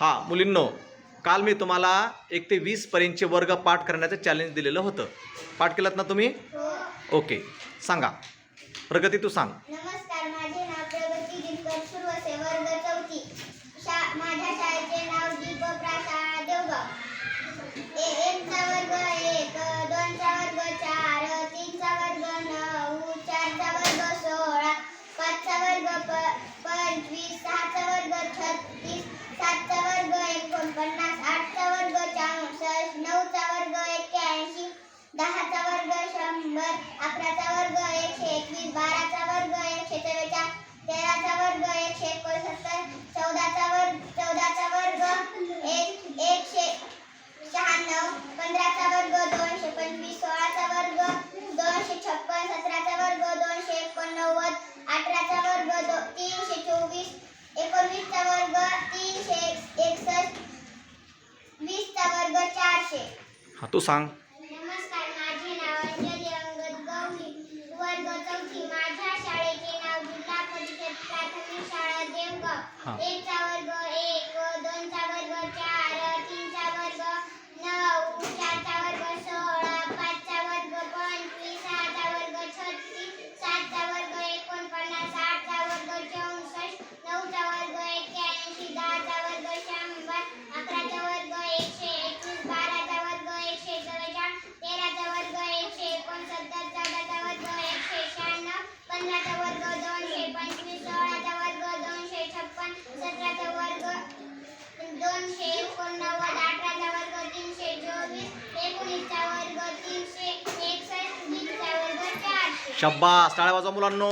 हां मुलींनो काल मी तुम्हाला एक ते वीसपर्यंतचे वर्ग पाठ करण्याचं चॅलेंज दिलेलं होतं. पाठ केलात ना तुम्ही? हो. ओके सांगा. प्रगती तू सांग. नमस्कार माझे नाव प्रगती दिनकर सुरवसे वर्ग चौथी. शा माझ्या शाळेचे नाव दीप प्राशाळा देवगाव दहाचा वर्ग शंभर अकराचा वर्ग एकशे एकवीस बाराचा वर्ग एकशे चव्वेचाळीस तेराचा वर्ग एकशे एकोणसत्तर चौदाचा वर्ग चौदाचा वर्ग एक एकशे शहाण्णव पंधराचा वर्ग दोनशे पंचवीस सोळाचा वर्ग दोनशे छप्पन सतराचा वर्ग दोनशे एकोणनव्वद अठराचा वर्ग दो तीनशे चोवीस एकोणवीसचा वर्ग तीनशे एकसष्ट वीसचा वर्ग चारशे. हां तू सांग. माझे नाव अंजली अंगद गवळी वर्ग चौथी माझ्या शाळेचे नाव जिल्हा परिषद प्राथमिक शाळा. देवगाव एकचा वर्ग एक दोनचा वर्ग चार तीनचा वर्ग नऊ चारचा वर्ग सोळा पाचचा वर्ग पंचवीस सहाचा वर्ग छत्तीस सातचा वर्ग एकोणपन्नास आठचा वर्ग चौसष्ट नऊचा वर्ग एक्क्याऐंशी दहाचा वर्ग शंभर अकराचा वर्ग एकशे एकवीस बाराचा वर्ग एकशे चव्वेचाळीस तेराचा वर्ग एकशे एकोणसत्तर चौदाचा वर्ग एकशे शहाण्णव पंधराचा वर्ग दोनशे पंचवीस सोळाचा वर्ग दोनशे छप्पन सतराचा वर्ग दोनशे एकोणनव्वद अठराचा वर्ग तीनशे चोवीस एकोणीसचा वर्ग तीनशे एकसष्ट वीसचा वर्ग चारशे शब्बास टाळ्या वाजवा मुलांनो.